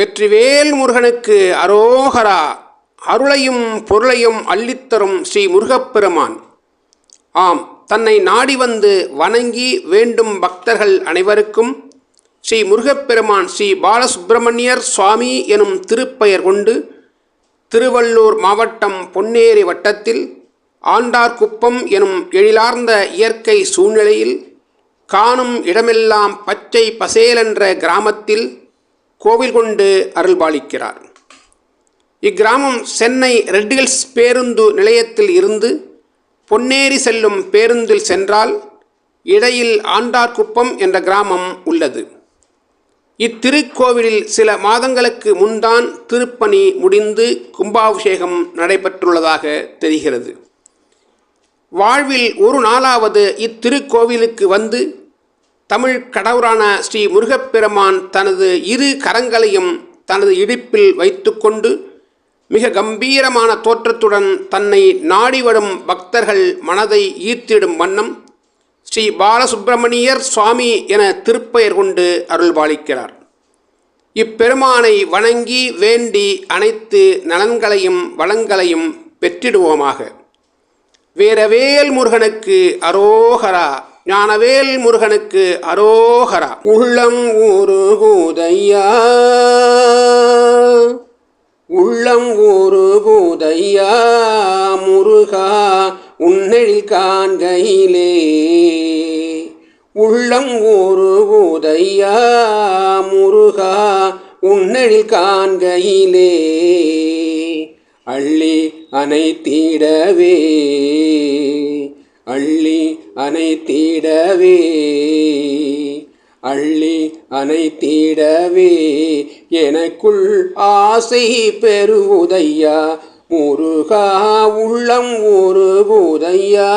வெற்றிவேல் முருகனுக்கு அரோகரா அருளையும் பொருளையும் அள்ளித்தரும் ஸ்ரீ முருகப்பெருமான். ஆம் தன்னை நாடி வந்து வணங்கி வேண்டும் பக்தர்கள் அனைவருக்கும் ஸ்ரீ முருகப்பெருமான் ஸ்ரீ பாலசுப்பிரமணியர் சுவாமி எனும் திருப்பெயர் கொண்டு திருவள்ளூர் மாவட்டம் பொன்னேரி வட்டத்தில் ஆண்டார்குப்பம் எனும் எழிலார்ந்த இயற்கை சூழ்நிலையில் காணும் இடமெல்லாம் பச்சை பசேலென்ற கிராமத்தில் கோவில் கொண்டு அருள்பாலிக்கிறார். இக்கிராமம் சென்னை ரெட்டில்ஸ் பேருந்து நிலையத்தில் இருந்து பொன்னேரி செல்லும் பேருந்தில் சென்றால் இடையில் ஆண்டார்குப்பம் என்ற கிராமம் உள்ளது. இத்திருக்கோவிலில் சில மாதங்களுக்கு முன்தான் திருப்பணி முடிந்து கும்பாபிஷேகம் நடைபெற்றுள்ளதாக தெரிகிறது. வாழ்வில் ஒரு நாளாவது இத்திருக்கோவிலுக்கு வந்து தமிழ் கடவுரான ஸ்ரீ முருகப்பெருமான் தனது இரு கரங்களையும் தனது இடுப்பில் வைத்துக்கொண்டு மிக கம்பீரமான தோற்றத்துடன் தன்னை நாடி வரும் பக்தர்கள் மனதை ஈர்த்திடும் வண்ணம் ஸ்ரீ பாலசுப்பிரமணியர் சுவாமி என திருப்பெயர் கொண்டு அருள்பாலிக்கிறார். இப்பெருமானை வணங்கி வேண்டி அனைத்து நலன்களையும் வளங்களையும் பெற்றிடுவோமாக. வீரவேல் முருகனுக்கு அரோகரா ஞானவேல் முருகனுக்கு அரோகரா. உள்ளம் ஊருகுதையா உள்ளம் ஊருகுதையா முருகா உன்னெழில் காண்கையிலே. உள்ளம் ஊருகுதையா முருகா உன்னெழில் காண்கையிலே. அள்ளி அனைத்திடவே அள்ளி அனைத்திடவே அள்ளி அனைத்திடவே எனக்குள் ஆசை பெருவுதையா முருகா உள்ளம் ஒரு பூதையா